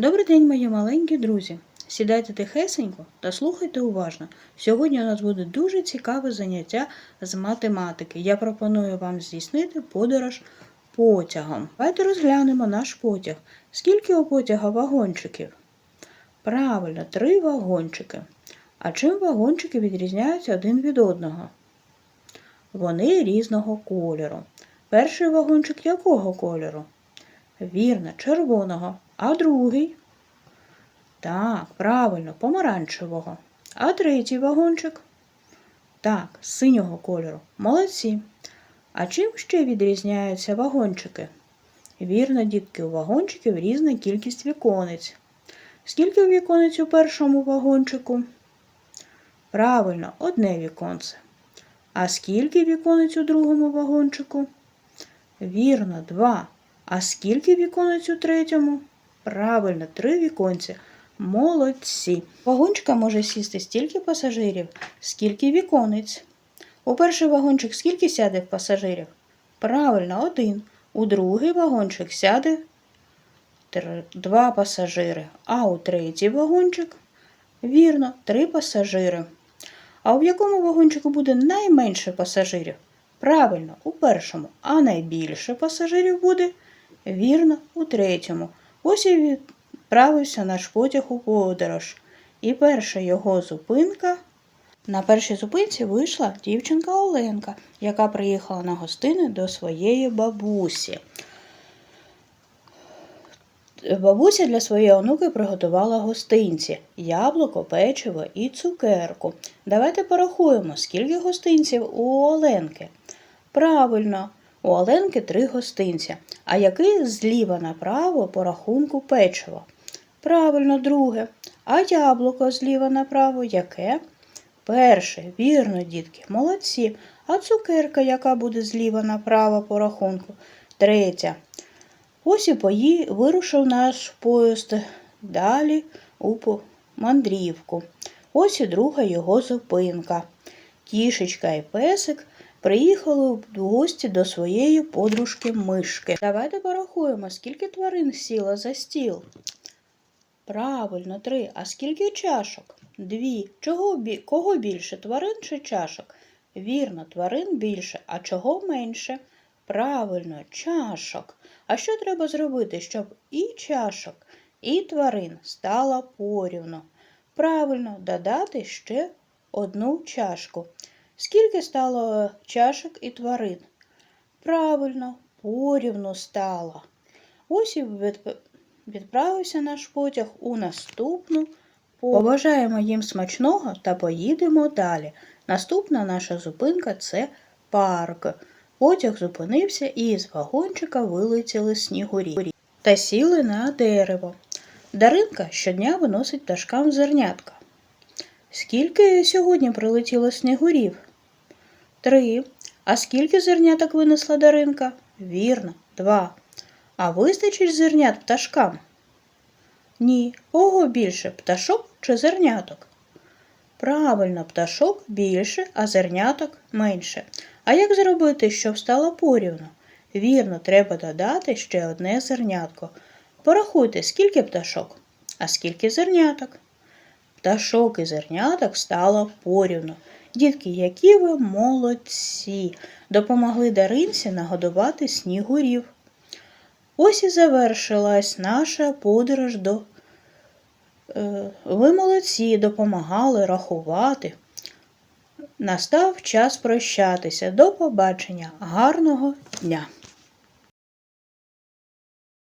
Добрий день, мої маленькі друзі. Сідайте тихесенько та слухайте уважно. Сьогодні у нас буде дуже цікаве заняття з математики. Я пропоную вам здійснити подорож потягом. Давайте розглянемо наш потяг. Скільки у потяга вагончиків? Правильно, три вагончики. А чим вагончики відрізняються один від одного? Вони різного кольору. Перший вагончик якого кольору? Вірно, червоного. А другий? Так, правильно, помаранчевого. А третій вагончик? Так, синього кольору. Молодці. А чим ще відрізняються вагончики? Вірно, дітки, у вагончиків різна кількість віконець. Скільки віконець у першому вагончику? Правильно, одне віконце. А скільки віконець у другому вагончику? Вірно, два. А скільки віконець у третьому? Правильно, три віконці. Молодці. Вагончика може сісти стільки пасажирів, скільки віконець. У перший вагончик скільки сяде пасажирів? Правильно, один. У другий вагончик сяде тр- два пасажири, а у третій вагончик, вірно, три пасажири. А в якому вагончику буде найменше пасажирів? Правильно, у першому, а найбільше пасажирів буде, вірно, у третьому. Ось і відправився наш потяг у подорож. І перша його зупинка. На першій зупинці вийшла дівчинка Оленка, яка приїхала на гостини до своєї бабусі. Бабуся для своєї онуки приготувала гостинці яблуко, печиво і цукерку. Давайте порахуємо, скільки гостинців у Оленки. Правильно, у Оленки три гостинця. А який зліва направо по рахунку печиво? Правильно, друге. А яблуко зліва направо яке? Перше, вірно, дітки, молодці. А цукерка, яка буде зліва направо по рахунку? Третя. Ось і пої вирушив наш поїзд далі у мандрівку. Ось і друга його зупинка. Кішечка і песик приїхали в гості до своєї подружки мишки. Давайте порахуємо, скільки тварин сіло за стіл. Правильно, три. А скільки чашок? Дві. Чого. Кого більше, тварин чи чашок? Вірно, тварин більше, а чого менше? Правильно, чашок. А що треба зробити, щоб і чашок, і тварин стало порівну? Правильно, додати ще одну чашку. Скільки стало чашок і тварин? Правильно, порівну стало. Ось і відправився наш потяг у наступну. Побажаємо їм смачного та поїдемо далі. Наступна наша зупинка це парк. Потяг зупинився і з вагончика вилетіли снігурі та сіли на дерево. Даринка щодня виносить пташкам зернятка. Скільки сьогодні прилетіло снігурів? Три. А скільки зерняток винесла Даринка? Вірно, два. А вистачить зернят пташкам? Ні. Кого більше пташок чи зерняток? Правильно, пташок більше, а зерняток менше. А як зробити, щоб стало порівну? Вірно, треба додати ще одне зернятко. Порахуйте, скільки пташок, а скільки зерняток. Пташок і зерняток стало порівну. Дітки, які ви молодці! Допомогли Даринці нагодувати снігурів. Ось і завершилась наша подорож до. Е, Ви молодці, допомагали рахувати. Настав час прощатися. До побачення. Гарного дня!